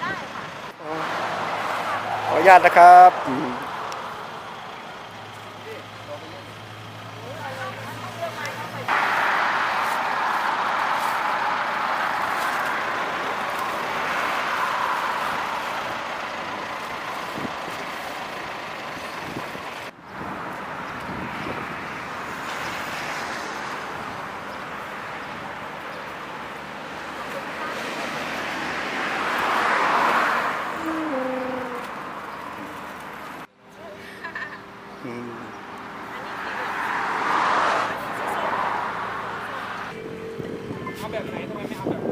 ได้ค่ะ ขออนุญาตนะครับ เอาแบบไหนทำไมไม่เอาแบบ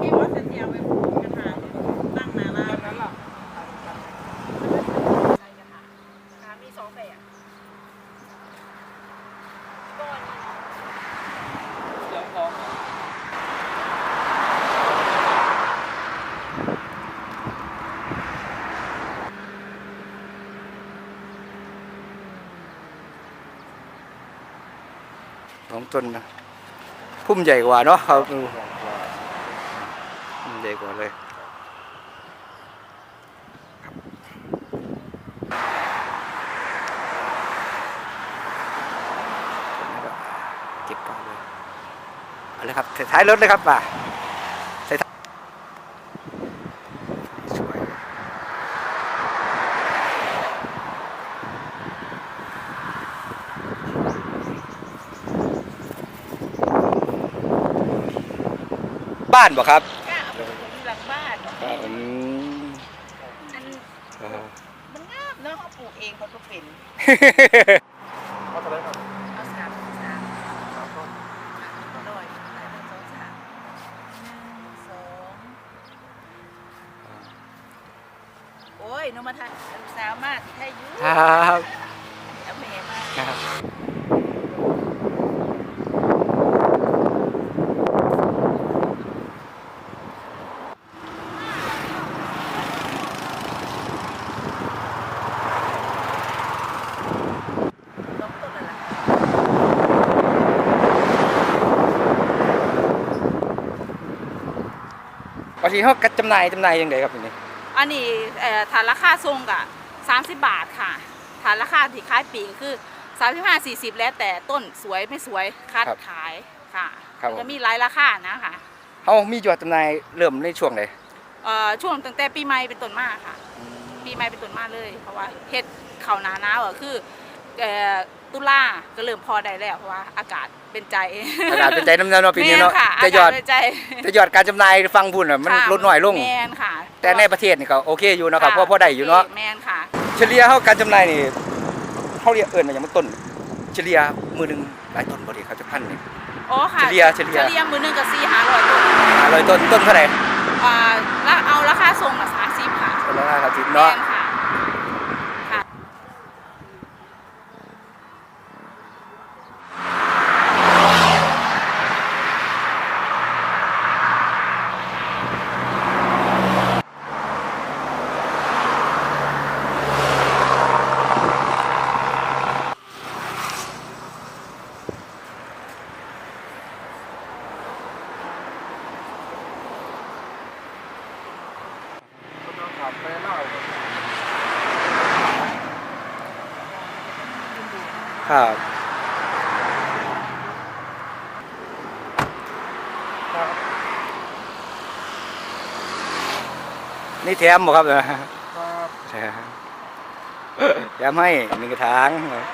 เอ็มว่าเส้นเดียวไปกระถางตั้งมาแล้ว แบบนั้นล่ะ มีสองแบบ เดี๋ยวลอง สองต้นนะพุ่มใหญ่กว่าเนาะครับพุ่มใหญ่กว่าเลยเก็บก่อนเลยเอาเลยครับใส่ท้ายรถเลยครับป่าใส่ท้ายสวย บ้านบ่ครับก็เอาไปปลูกที่หลังบ้านอืมอันเออมันงามเนาะเขาปลูกเองเขาก็เป็นเอาอะไรครับเอาสามสามร้อยอะไรเป็นสองสามหนึ่งสองโอ้ยหนูมาทานลูกสาวมาที่ไทยอยูครับ เอาแม่มาครับ ลงต้นอะไร บางทีเขากัดจำหน่ายจำหน่ายยังไงครับทีนี้อันนี้เอ่อฐานราคาทรงกะ30บาทค่ะฐานราคาที่ขายปีกคือ35 40แล้วแต่ต้นสวยไม่สวยคัดขายค่ะครับผม จะมีหลายราคานะคะเขามียอดจำหน่ายเริ่มในช่วงไหนเอ่อช่วงตั้งแต่ปีใหม่เป็นต้นมาค่ะ ปีใหม่เป็นต้นมาเลย เพราะว่าเฮ็ดเข่าวหนาหนาวอะคือเอ่อ ตุลาก็เริ่มพอได้แล้วเพราะว่าอากาศเป็นใจขนาดเป็นใจน้ำเนาะปีนี้เนาะแม่ค่ะแต่ยอดากาศเป็นใจแต่ยอดการจำหน่ายฟังพุ่นอะมันค่ะลดน้อยลง แมนค่ะแต่ในประเทศนี่ก็โอเคอยู่เนาะครับค่ะเพราะพอได้อยู่เนาะ แมนค่ะเฉลี่ยเขาการจำหน่ายนี่เขาเรียกเอิ้นมาอย่างมันต้น เฉลี่ยมือหนึงหลายต้นบ่ดีเขาจะพันนี่ อ๋อค่ะเฉลี่ยเฉลี่ย เฉลี่ยมือหนึงกับสี่ห้าร้อยต้นร้อยต้นต้นเท่าไหร่อ่าแล้วเอาราคาทรงละสามสิบค่ะต้นละห้าสิบแมเนาะนค่ะค่ะ ครับครับนี่แถมบ่ครับครับแถมให้หนึ่งกระถางเออ